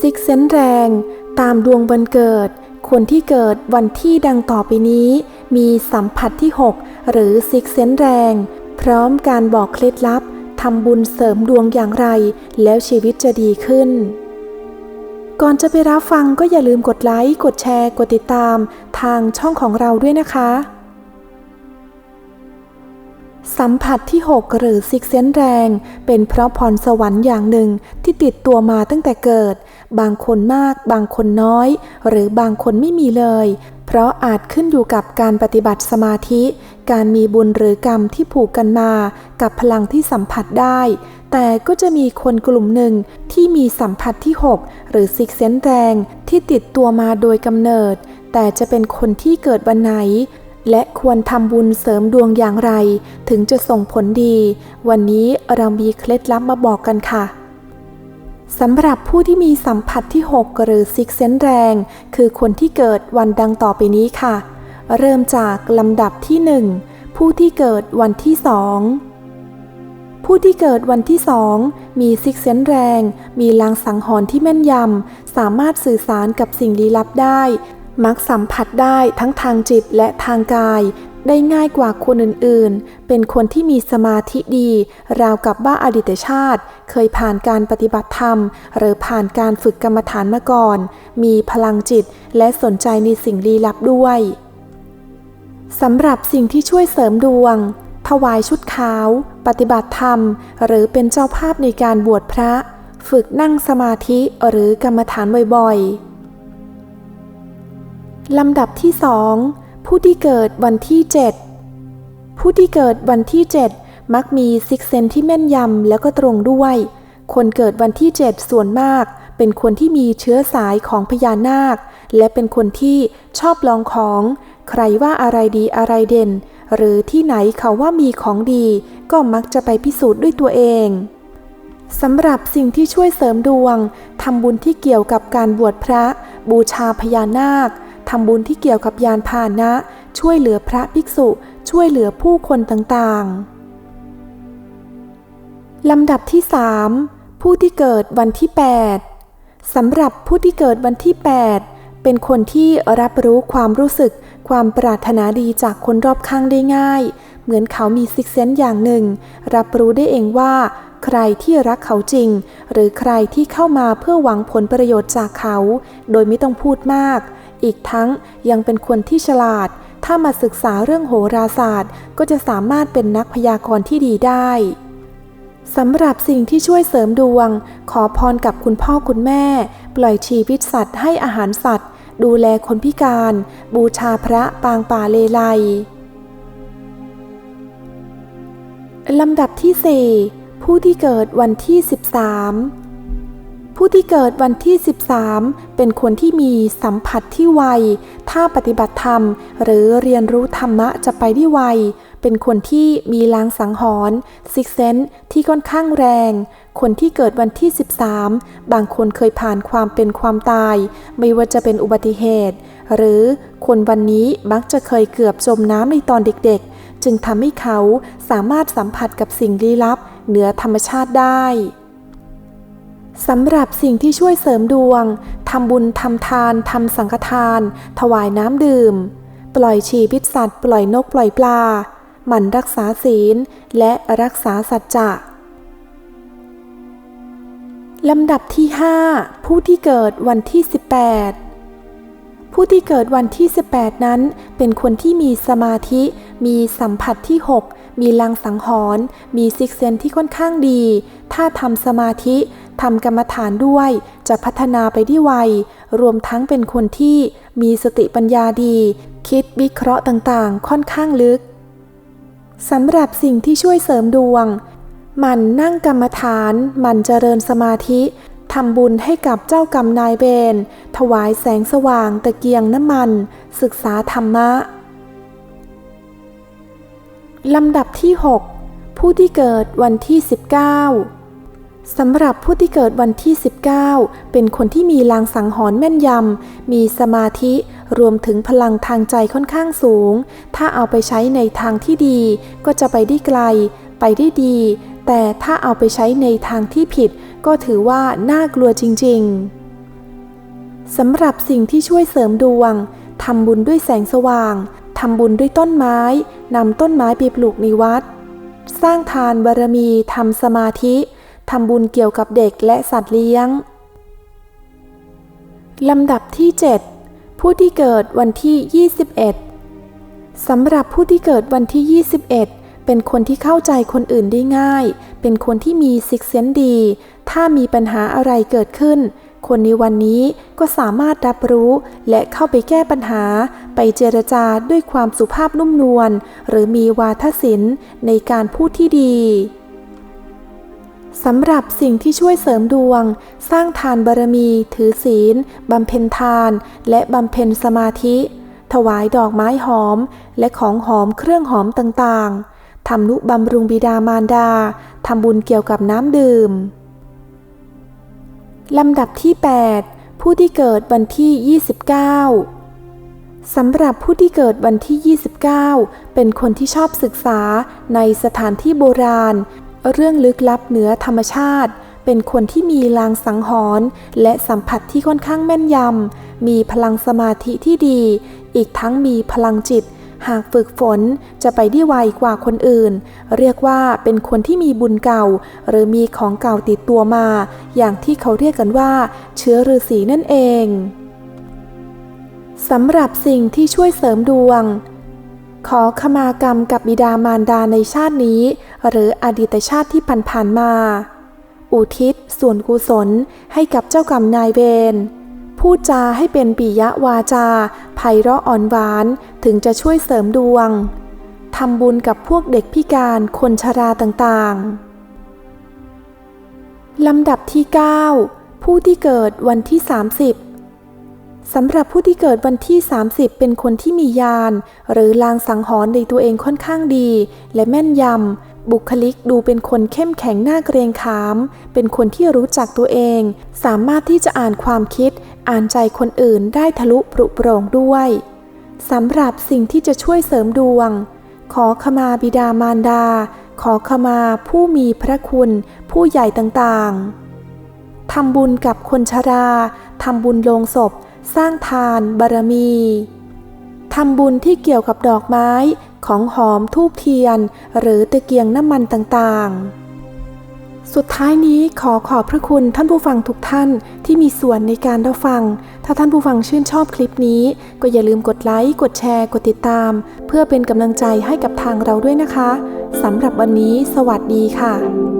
ซิกเซนแรง ตามดวงวันเกิด คนที่เกิดวันที่ดังต่อไปนี้ มีสัมผัสที่ 6 หรือซิกเซนแรง พร้อมการบอกเคล็ดลับทำบุญเสริมดวงอย่างไร แล้วชีวิตจะดีขึ้น ก่อนจะไปรับฟังก็อย่าลืมกดไลค์ กดแชร์ กดติดตาม ทางช่องของเราด้วยนะคะ สัมผัสที่ 6 หรือซิกเซนแรง เป็นเพราะพรสวรรค์อย่างหนึ่งที่ติดตัวมาตั้งแต่เกิด บางคนมาก บางคนน้อย หรือบางคนไม่มีเลย เพราะอาจขึ้นอยู่กับการปฏิบัติสมาธิ การมีบุญหรือกรรมที่ผูกกันมา กับพลังที่สัมผัสได้ แต่ก็จะมีคนกลุ่มหนึ่งที่มีสัมผัสที่ 6 หรือซิกเซนแรงที่ติดตัวมาโดยกำเนิด แต่จะเป็นคนที่เกิดวันไหน และควรทำบุญเสริมดวงอย่างไร ถึงจะส่งผลดี วันนี้เรามีเคล็ดลับมาบอกกันค่ะสำหรับผู้ที่มีสัมผัสที่ 6 หรือซิกเซนแรง คือคนที่เกิดวันดังต่อไปนี้ค่ะ เริ่มจากลำดับที่ 1 ผู้ที่เกิดวันที่สองผู้ที่เกิดวันที่สองมีซิกเซนแรง มีลางสังหรณ์ที่แม่นยำ สามารถสื่อสารกับสิ่งลี้ลับได้ มักสัมผัสได้ทั้งทางจิตและทางกาย ได้ง่ายกว่าคนอื่นๆ เป็นคนที่มีสมาธิดี ราวกับว่าอดีตชาติ เคยผ่านการปฏิบัติธรรม หรือผ่านการฝึกกรรมฐานมาก่อน มีพลังจิตและสนใจในสิ่งลี้ลับด้วยสำหรับสิ่งที่ช่วยเสริมดวง ถวายชุดขาว ปฏิบัติธรรม หรือเป็นเจ้าภาพในการบวชพระ ฝึกนั่งสมาธิหรือกรรมฐานบ่อยๆ ลำดับที่สองผู้ที่เกิดวันที่7ผู้ที่เกิดวันที่7มักมีซิกเซนที่แม่นยำแล้วก็ตรงด้วย คนเกิดวันที่7ส่วนมาก เป็นคนที่มีเชื้อสายของพญานาค และเป็นคนที่ชอบลองของ ใครว่าอะไรดีอะไรเด่น หรือที่ไหนเขาว่ามีของดี ก็มักจะไปพิสูจน์ด้วยตัวเองสำหรับสิ่งที่ช่วยเสริมดวงทำบุญที่เกี่ยวกับการบวชพระ บูชาพญานาค ทำบุญที่เกี่ยวกับยานพาหนะ ช่วยเหลือพระภิกษุ ช่วยเหลือผู้คนต่างๆ ลำดับที่ 3 ผู้ที่เกิดวันที่ 8 สำหรับผู้ที่เกิดวันที่ 8 เป็นคนที่รับรู้ความรู้สึก ความปรารถนาดีจากคนรอบข้างได้ง่าย เหมือนเขามีซิกเซนต์อย่างหนึ่ง รับรู้ได้เองว่า ใครที่รักเขาจริง หรือใครที่เข้ามาเพื่อหวังผลประโยชน์จากเขา โดยไม่ต้องพูดมาก อีกทั้งยังเป็นคนที่ฉลาด ถ้ามาศึกษาเรื่องโหราศาสตร์ ก็จะสามารถเป็นนักพยากรณ์ที่ดีได้สำหรับสิ่งที่ช่วยเสริมดวง ขอพรกับคุณพ่อคุณแม่ ปล่อยชีวิตสัตว์ให้อาหารสัตว์ ดูแลคนพิการ บูชาพระปางป่าเลไลลำดับที่ 4 ผู้ที่เกิดวันที่ 13 ผู้ที่เกิดวันที่ 13 เป็นคนที่มีสัมผัสที่ไว ถ้าปฏิบัติธรรม หรือเรียนรู้ธรรมะจะไปได้ไว เป็นคนที่มีลางสังหรณ์ซิกเซนที่ค่อนข้างแรง คนที่เกิดวันที่ 13 บางคนเคยผ่านความเป็นความตาย ไม่ว่าจะเป็นอุบัติเหตุ หรือคนวันนี้มักจะเคยเกือบจมน้ำในตอนเด็กๆ จึงทำให้เขาสามารถสัมผัสกับสิ่งลี้ลับ เหนือธรรมชาติได้ สำหรับสิ่งที่ช่วยเสริมดวง ทำบุญทำทาน ทำสังฆทาน ถวายน้ำดื่ม ปล่อยชีพิษสัตว์ ปล่อยนกปล่อยปลา หมั่นรักษาศีล และรักษาสัจจะลำดับที่ 5 ผู้ที่เกิดวันที่ 18 ผู้ที่เกิดวันที่ 18 นั้น เป็นคนที่มีสมาธิ มีสัมผัสที่ 6 มีลังสังหรณ์มีซิกเซนที่ค่อนข้างดี ถ้าทำสมาธิทำกรรมฐานด้วย จะพัฒนาไปได้ไว รวมทั้งเป็นคนที่มีสติปัญญาดี คิดวิเคราะห์ต่างๆ ค่อนข้างลึกสำหรับสิ่งที่ช่วยเสริมดวง มันนั่งกรรมฐาน มันเจริญสมาธิ ทำบุญให้กับเจ้ากรรมนายเวรถวายแสงสว่างตะเกียงน้ำมัน ศึกษาธรรมะ ลำดับที่ 6 ผู้ที่เกิดวันที่ 19สำหรับผู้ที่เกิดวันที่ 19 เป็นคนที่มีลางสังหรณ์แม่นยำ มีสมาธิรวมถึงพลังทางใจค่อนข้างสูง ถ้าเอาไปใช้ในทางที่ดีก็จะไปได้ไกล ไปได้ดี แต่ถ้าเอาไปใช้ในทางที่ผิดก็ถือว่าน่ากลัวจริงๆ สำหรับสิ่งที่ช่วยเสริมดวงทำบุญด้วยแสงสว่าง ทำบุญด้วยต้นไม้ นำต้นไม้ไปปลูกในวัด สร้างทานบารมี ทำสมาธิ ทำบุญเกี่ยวกับเด็กและสัตว์เลี้ยง ลำดับที่ 7 ผู้ที่เกิดวันที่ 21 สำหรับผู้ที่เกิดวันที่ 21 เป็นคนที่เข้าใจคนอื่นได้ง่าย เป็นคนที่มีซิกเซนดี ถ้ามีปัญหาอะไรเกิดขึ้น คนในวันนี้ก็สามารถรับรู้และเข้าไปแก้ปัญหา ไปเจรจาด้วยความสุภาพนุ่มนวล หรือมีวาทศิลป์ในการพูดที่ดีสำหรับสิ่งที่ช่วยเสริมดวง สร้างทานบารมี ถือศีล บำเพ็ญทาน และบำเพ็ญสมาธิ ถวายดอกไม้หอม และของหอมเครื่องหอมต่างๆ ทำนุบำรุงบิดามารดา ทำบุญเกี่ยวกับน้ำดื่ม ลำดับที่ 8 ผู้ที่เกิดวันที่ 29 สำหรับผู้ที่เกิดวันที่ 29 เป็นคนที่ชอบศึกษาในสถานที่โบราณ เรื่องลึกลับเหนือธรรมชาติ เป็นคนที่มีลางสังหรณ์และสัมผัสที่ค่อนข้างแม่นยำ มีพลังสมาธิที่ดี อีกทั้งมีพลังจิต หากฝึกฝนจะไปได้ไวกว่าคนอื่น เรียกว่าเป็นคนที่มีบุญเก่า หรือมีของเก่าติดตัวมา อย่างที่เขาเรียกกันว่า เชื้อฤาษีนั่นเองสำหรับสิ่งที่ช่วยเสริมดวง ขอขมากรรมกับบิดามารดาในชาตินี้ หรืออดีตชาติที่ผ่านๆมา อุทิศส่วนกุศลให้กับเจ้ากรรมนายเวร พูดจาให้เป็นปิยวาจาไพเราะอ่อนหวานถึงจะช่วยเสริมดวงทำบุญกับพวกเด็กพิการคนชราต่างๆ ลำดับที่ 9 ผู้ที่เกิดวันที่ 30สำหรับผู้ที่เกิดวันที่ 30 เป็นคนที่มียาน หรือลางสังหรณ์ในตัวเองค่อนข้างดี และแม่นยำ บุคลิกดูเป็นคนเข้มแข็งหน่าเกรงขาม เป็นคนที่รู้จักตัวเอง สามารถที่จะอ่านความคิด อ่านใจคนอื่นได้ทะลุปรุโปร่งด้วยสำหรับสิ่งที่จะช่วยเสริมดวง ขอขมาบิดามารดา ขอขมาผู้มีพระคุณ ผู้ใหญ่ต่างๆทำบุญกับคนชราทำบุญลงศพ สร้างทานบารมีทำบุญที่เกี่ยวกับดอกไม้ ของหอมทูบเทียน หรือตะเกียงน้ำมันต่างๆ สุดท้ายนี้ขอขอบพระคุณท่านผู้ฟังทุกท่านที่มีส่วนในการรับฟัง ถ้าท่านผู้ฟังชื่นชอบคลิปนี้ ก็อย่าลืมกดไลค์ กดแชร์ กดติดตาม เพื่อเป็นกำลังใจให้กับทางเราด้วยนะคะสำหรับวันนี้ สวัสดีค่ะ